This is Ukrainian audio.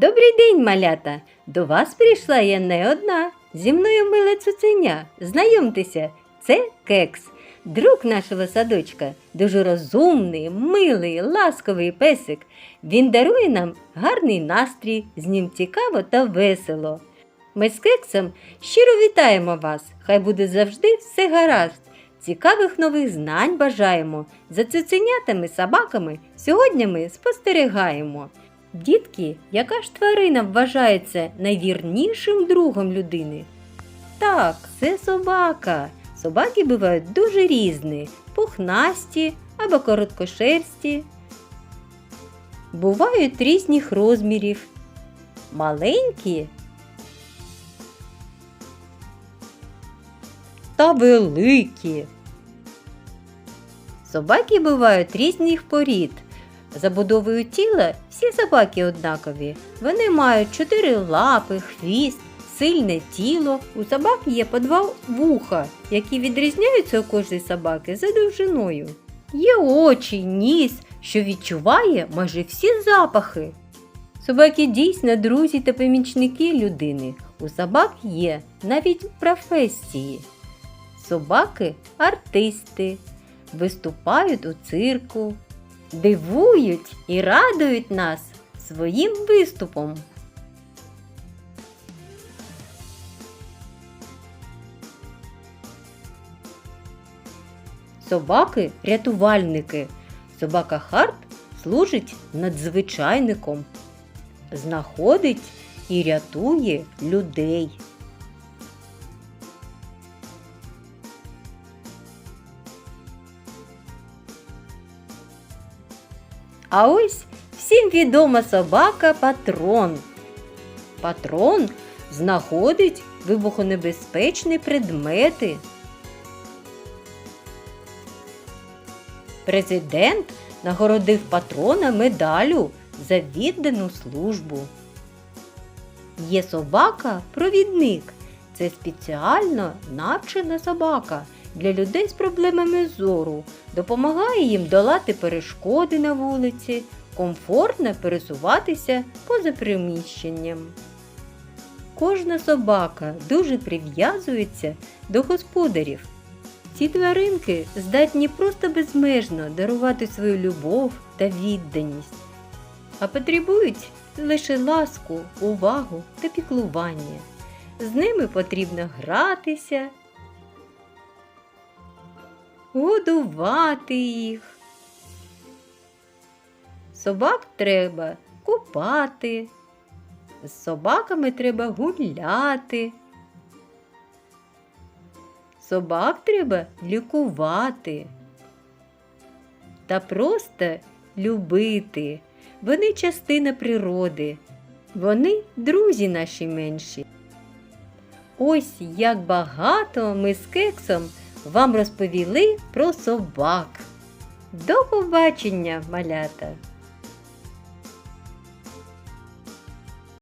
Добрий день, малята! До вас прийшла я не одна. Зі мною миле цуценя. Знайомтеся, це кекс, друг нашого садочка, дуже розумний, милий, ласковий песик. Він дарує нам гарний настрій, з ним цікаво та весело. Ми з кексом щиро вітаємо вас. Хай буде завжди все гаразд. Цікавих нових знань бажаємо. За цуценятами собаками сьогодні ми спостерігаємо. Дітки, яка ж тварина вважається найвірнішим другом людини? Так, це собака. Собаки бувають дуже різні, пухнасті або короткошерсті. Бувають різних розмірів. Маленькі та великі. Собаки бувають різних порід. Забудовою тіла всі собаки однакові. Вони мають чотири лапи, хвіст, сильне тіло. У собак є по два вуха, які відрізняються у кожної собаки за довжиною. Є очі, ніс, що відчуває майже всі запахи. Собаки дійсно друзі та помічники людини. У собак є навіть професії. Собаки артисти, виступають у цирку, дивують і радують нас своїм виступом. Собаки рятувальники. Собака Харт служить надзвичайником, знаходить і рятує людей. А ось всім відома собака патрон. Патрон знаходить вибухонебезпечні предмети. Президент нагородив патрона медалю за віддану службу. Є собака-провідник. Це спеціально навчена собака для людей з проблемами зору, допомагає їм долати перешкоди на вулиці, комфортно пересуватися поза приміщенням. Кожна собака дуже прив'язується до господарів. Ці тваринки здатні просто безмежно дарувати свою любов та відданість, а потребують лише ласку, увагу та піклування. З ними потрібно гратися, годувати їх. Собак треба купати, з собаками треба гуляти. Собак треба лікувати та просто любити. Вони частина природи, вони друзі наші менші. Ось як багато ми з кексом вам розповіли про собак. До побачення, малята!